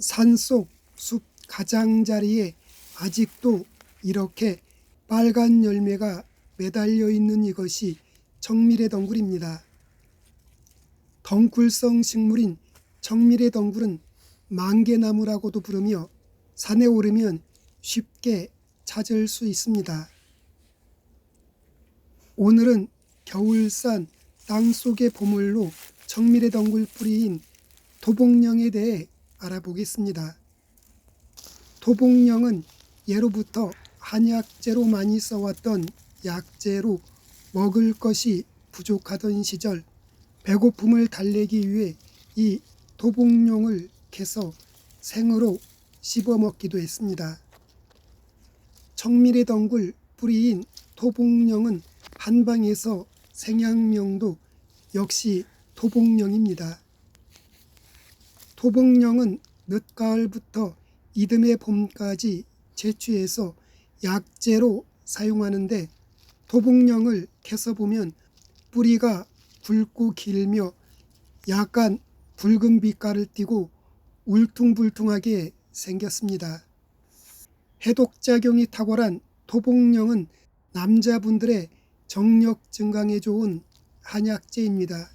산속 숲 가장자리에 아직도 이렇게 빨간 열매가 매달려 있는 이것이 정밀의 덩굴입니다. 덩굴성 식물인 정밀의 덩굴은 만개나무라고도 부르며 산에 오르면 쉽게 찾을 수 있습니다. 오늘은 겨울산 땅속의 보물로 정밀의 덩굴 뿌리인 토복령에 대해 알아보겠습니다. 토복령은 예로부터 한약재로 많이 써왔던 약재로 먹을 것이 부족하던 시절 배고픔을 달래기 위해 이 토복령을 캐서 생으로 씹어 먹기도 했습니다. 청밀의 덩굴 뿌리인 토복령은 한방에서 생양명도 역시 토복령입니다. 토복령은 늦가을부터 이듬해 봄까지 채취해서 약재로 사용하는데 토복령을 캐서 보면 뿌리가 굵고 길며 약간 붉은 빛깔을 띠고 울퉁불퉁하게 생겼습니다. 해독작용이 탁월한 토복령은 남자분들의 정력 증강에 좋은 한약재입니다.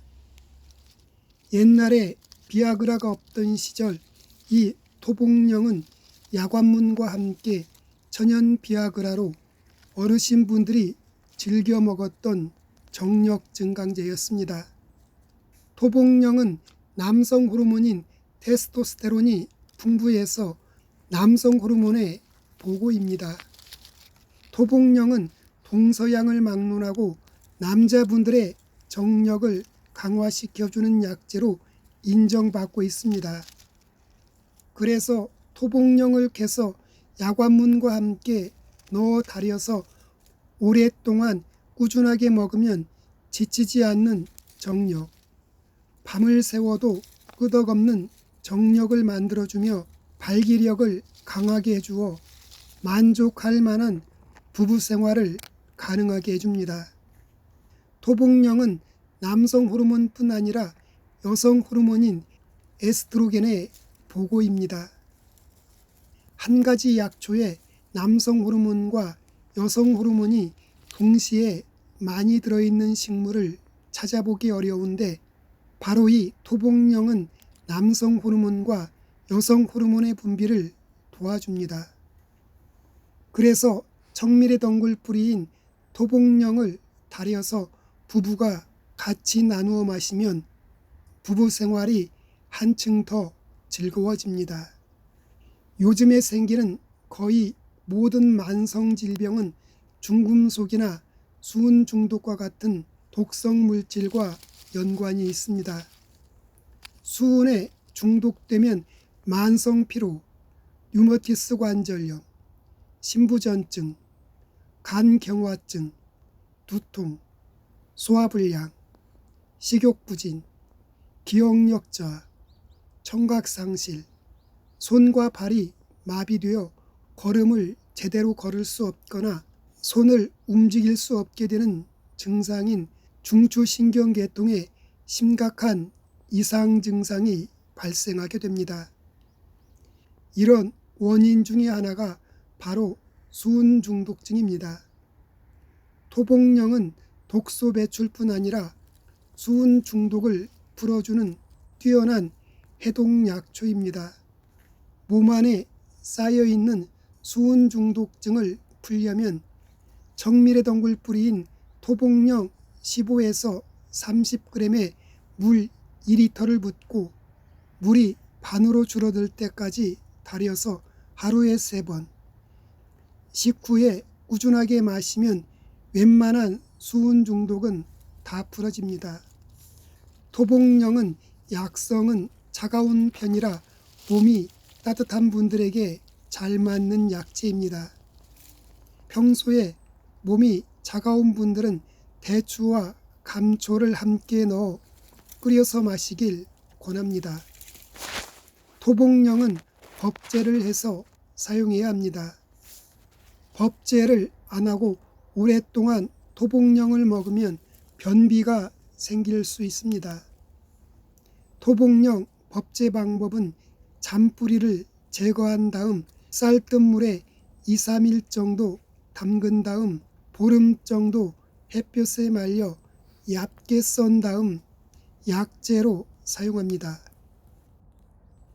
옛날에 비아그라가 없던 시절 이 토복령은 야관문과 함께 천연 비아그라로 어르신분들이 즐겨 먹었던 정력 증강제였습니다. 토복령은 남성 호르몬인 테스토스테론이 풍부해서 남성 호르몬의 보고입니다. 토복령은 동서양을 막론하고 남자분들의 정력을 강화시켜주는 약재로 인정받고 있습니다. 그래서 토복령을 캐서 야관문과 함께 넣어 달여서 오랫동안 꾸준하게 먹으면 지치지 않는 정력, 밤을 새워도 끄덕없는 정력을 만들어주며 발기력을 강하게 해주어 만족할 만한 부부 생활을 가능하게 해줍니다. 토복령은 남성 호르몬뿐 아니라 여성 호르몬인 에스트로겐의 보고입니다. 한 가지 약초에 남성 호르몬과 여성 호르몬이 동시에 많이 들어있는 식물을 찾아보기 어려운데 바로 이 토복령은 남성 호르몬과 여성 호르몬의 분비를 도와줍니다. 그래서 정밀의 덩굴 뿌리인 토복령을 달여서 부부가 같이 나누어 마시면 부부 생활이 한층 더 즐거워집니다. 요즘에 생기는 거의 모든 만성 질병은 중금속이나 수은 중독과 같은 독성 물질과 연관이 있습니다. 수은에 중독되면 만성 피로, 류머티스 관절염, 신부전증, 간경화증, 두통, 소화불량, 식욕부진, 기억력 저하, 청각상실, 손과 발이 마비되어 걸음을 제대로 걸을 수 없거나 손을 움직일 수 없게 되는 증상인 중추신경계통에 심각한 이상 증상이 발생하게 됩니다. 이런 원인 중의 하나가 바로 수은 중독증입니다. 토복령은 독소 배출뿐 아니라 수은 중독을 풀어주는 뛰어난 해독 약초입니다. 몸 안에 쌓여 있는 수은 중독증을 풀려면 정밀의 덩굴 뿌리인 토복령 15에서 30g의 물 2리터를 붓고 물이 반으로 줄어들 때까지 달여서 하루에 3번 식후에 꾸준하게 마시면 웬만한 수은 중독은 다 풀어집니다. 토복령은 약성은 차가운 편이라 몸이 따뜻한 분들에게 잘 맞는 약재입니다. 평소에 몸이 차가운 분들은 대추와 감초를 함께 넣어 끓여서 마시길 권합니다. 토복령은 법제를 해서 사용해야 합니다. 법제를 안 하고 오랫동안 토복령을 먹으면 변비가 생길 수 있습니다. 토복령 법제 방법은 잔뿌리를 제거한 다음 쌀뜨물에 2, 3일 정도 담근 다음 보름 정도 햇볕에 말려 얇게 썬 다음 약재로 사용합니다.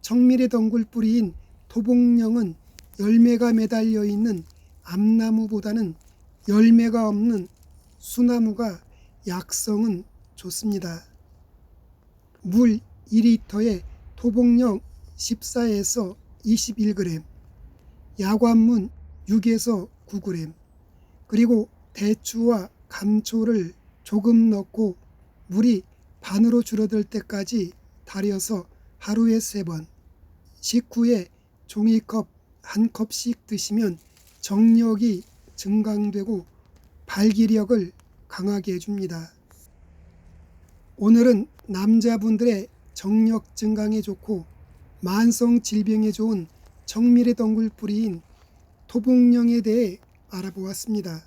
청밀의 덩굴 뿌리인 토복령은 열매가 매달려 있는 암나무보다는 열매가 없는 수나무가 약성은 좋습니다. 물 2리터에 토복령 14에서 21g, 야관문 6에서 9g, 그리고 대추와 감초를 조금 넣고 물이 반으로 줄어들 때까지 달여서 하루에 세 번, 식후에 종이컵 한 컵씩 드시면 정력이 증강되고 발기력을 강하게 해줍니다. 오늘은 남자분들의 정력 증강에 좋고 만성 질병에 좋은 청밀의 덩굴 뿌리인 토복령에 대해 알아보았습니다.